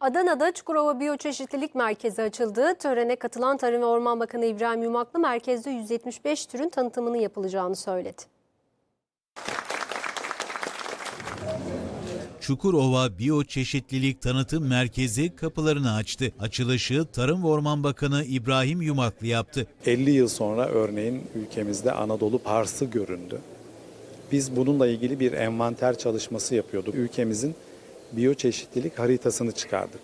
Adana'da Çukurova Biyoçeşitlilik Merkezi açıldı. Törene katılan Tarım ve Orman Bakanı İbrahim Yumaklı merkezde 175 türün tanıtımını yapılacağını söyledi. Çukurova Biyoçeşitlilik Tanıtım Merkezi kapılarını açtı. Açılışı Tarım ve Orman Bakanı İbrahim Yumaklı yaptı. 50 yıl sonra örneğin ülkemizde Anadolu Parsı göründü. Biz bununla ilgili bir envanter çalışması yapıyorduk. Ülkemizin biyoçeşitlilik haritasını çıkardık.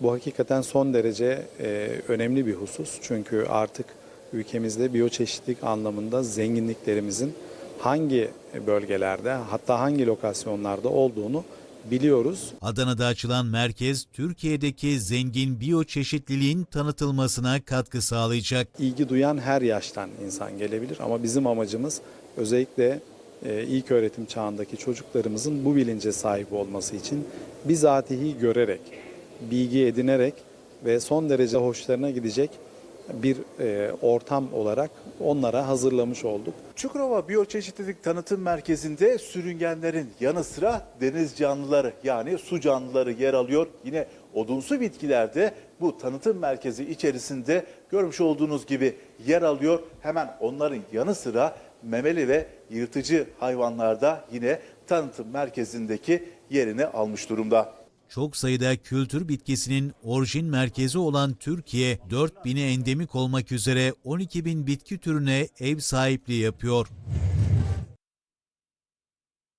Bu hakikaten son derece e, önemli bir husus. Çünkü artık ülkemizde biyoçeşitlilik anlamında zenginliklerimizin hangi bölgelerde hatta hangi lokasyonlarda olduğunu biliyoruz. Adana'da açılan merkez Türkiye'deki zengin biyoçeşitliliğin tanıtılmasına katkı sağlayacak. ilgi duyan her yaştan insan gelebilir ama bizim amacımız özellikle ilk öğretim çağındaki çocuklarımızın bu bilince sahip olması için bizatihi görerek, bilgi edinerek ve son derece hoşlarına gidecek bir e, ortam olarak onlara hazırlamış olduk. Çukurova Biyoçeşitlilik Tanıtım Merkezi'nde sürüngenlerin yanı sıra deniz canlıları yani su canlıları yer alıyor. Yine odunsu bitkiler de bu tanıtım merkezi içerisinde görmüş olduğunuz gibi yer alıyor. Hemen onların yanı sıra memeli ve yırtıcı hayvanlarda yine tanıtım merkezindeki yerini almış durumda. Çok sayıda kültür bitkisinin orijin merkezi olan Türkiye, 4000'e endemik olmak üzere 12 bin bitki türüne ev sahipliği yapıyor.